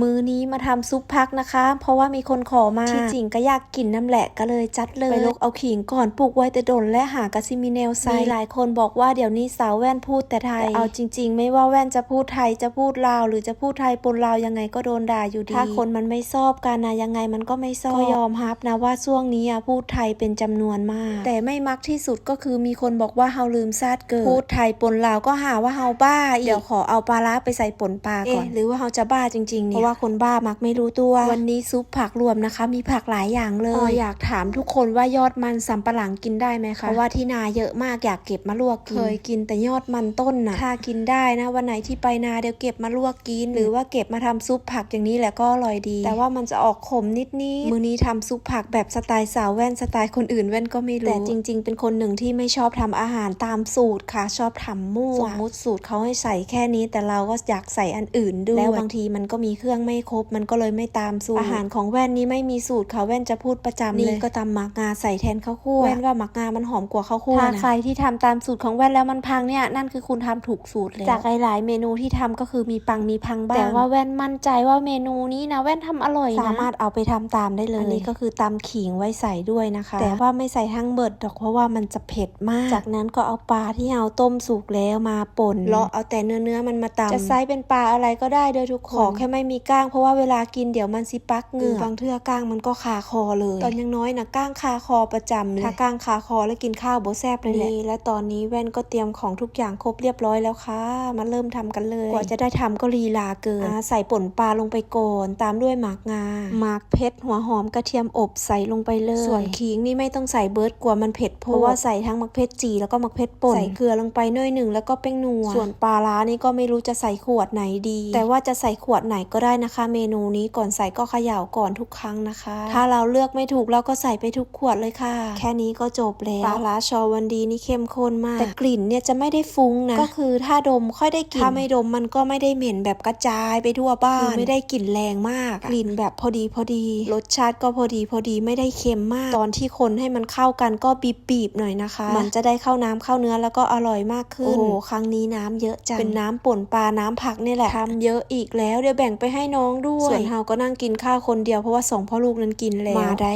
มื้อนี้มาทำซุปพักนะคะ เพราะว่ามีคนขอมาที่จริงก็อยากกินน้ำแหละก็เลยจัดเลยไปลกเอาขิงก่อนปลูกไว้แต่ดนและหากระซิมีแนวไซมีหลายคนบอกว่าเดี๋ยวนี้สาวแว่นพูดแต่ไทย เอาจริง ๆ ไม่ว่าแว่นจะพูดไทยจะพูดลาว หรือจะพูดไทยปนลาวยังไงก็โดนด่าอยู่ดีถ้าคนมันไม่ชอบกันนะยังไงมันก็ไม่ชอบก็ยอมรับนะว่าช่วงนี้อะพูดไทยเป็นจำนวนมาก แต่ไม่มักที่สุดก็คือมีคนบอกว่าเฮาลืมชาติเกิดพูดไทยปนลาวก็หาว่าเฮาบ้าอีกเดี๋ยวขอเอาปลาร้าไปใส่ปนปลาก่อนหรือว่าเฮาจะบ้าจริงๆเนี่ยเพราะว่าคนบ้ามักไม่รู้ตัว วันนี้ซุปผักรวมนะคะ มีผักหลายอย่างเลยออยากถามทุกคนว่ายอดมันสำปะหลังกินได้ไหมคะเพราะว่าที่นาเยอะมากอยากเก็บมาลวกกินเคยกินแต่ยอดมันต้นนะถ้ากินได้นะ วันไหนที่ไปนาเดี๋ยวเก็บมาลวกกิน หรือว่าเก็บมาทำซุปผักอย่างนี้แหละก็อร่อยดี แต่ว่ามันจะออกขมนิดนิดมื้อนี้ทำซุปผักแบบสไตล์สาวแว่นสไตล์คนอื่นแว่นก็ไม่รู้แต่จริง ๆ เป็นคนหนึ่งที่ไม่ชอบทำอาหารตามสูตรค่ะ ชอบทำมั่วสมมติสูตรเขาให้ใส่แค่นี้ แต่เราก็อยากใส่อันอื่นด้วยแล้วบางทีมันก็มีเครื่องไม่ครบมันก็เลยไม่ตามสูตรอาหารของแว่นนี้ไม่มีสูตรค่ะแว่นจะพูดประจำเลยนี่ก็ตำหมักงาใส่แทนข้าวคั่วแว่นว่าหมักงามันหอมกว่าข้าวคั่วนะถ้าใครที่ทำตามสูตรของแว่นแล้วมันพังเนี่ยนั่นคือคุณทำถูกสูตรแล้วจากหลายๆเมนูที่ทำก็คือมีปังมีพังบ้างแต่ว่าแว่นมั่นใจว่าเมนูนี้นะแว่นทำอร่อยนะสามารถเอาไปทำตามได้เลยอันนี้ก็คือตำขิงไว้ใส่ด้วยนะคะ แต่ว่าไม่ใส่ทั้งเบิดดอกเพราะว่ามันจะเผ็ดมาก จากนั้นก็เอาปลาที่เอาต้มสุกแล้วมาป่นเลาะเอาแต่เนื้อเนื้อๆมันมาตำจะไซส์เป็นปลาอะไรก็ได้โดยทุกคนขอแค่ไม่มีก้างเพราะว่าเวลากินเดี๋ยวมันสิปักเหงือกบางเทื่อก้างมันก็คาคอเลย ตอนยังน้อยนะก้างคาคอประจำเลยถ้าก้างคาคอแล้วกินข้าวโบแซบเลยแหละและตอนนี้แว่นก็เตรียมของทุกอย่างครบเรียบร้อยแล้วค่ะ มาเริ่มทำกันเลย กว่าจะได้ทำก็ลีลาเกินอ่าใส่ป่นปลาลงไปก่อนตามด้วยหมากงาหมากเพชรหัวหอมกระเทียมอบใส่ลงไปเลย ส่วนขิงนี่ไม่ต้องใส่เบิร์ดกลัวมันเผ็ดเพราะว่าใส่ทั้งมะเพชรจีแล้วก็มะเพชรป่นใส่เกลือลงไปหน้อยหนึ่งแล้วก็แป้งนัวส่วนปลาร้านี่ก็ไม่รู้จะใส่ขวดไหนดี แต่ว่าจะใส่ขวดไหนก็ได้นะคะ เมนูนี้ก่อนใส่ก็เขย่าก่อนทุกครั้งนะคะ ถ้าเราเลือกไม่ถูกเราก็ใส่ไปทุกขวดเลยค่ะ แค่นี้ก็จบแล้วปลาร้าชอวันดีนี่เข้มข้นมาก แต่กลิ่นเนี่ยจะไม่ได้ฟุ้งนะก็คือถ้าดมค่อยได้กลิ่นถ้าไม่ดมมันก็ไม่ได้เหม็นแบบกระจายไปทั่วบ้านคือไม่ได้กลิ่นแรงมากกลิ่นแบบพอดีพอดี รสชาติก็พอดีพอดีไม่ได้เค็มมาก ตอนที่คนให้มันเข้ากันก็บีบๆหน่อยนะคะ มันจะได้เข้าน้ำเข้าเนื้อแล้วก็อร่อยมากขึ้นโอ้โหครั้งนี้น้ำเยอะจังเป็นน้ำป่นปลาน้ำผักนี่แหละทำเยอะอีกแล้วเดี๋ยวแบ่งไปให้น้องด้วย ส่วนเฮาก็นั่งกินข้าวคนเดียวเพราะว่าสองพ่อลูกนั้นกินแล้วมาได้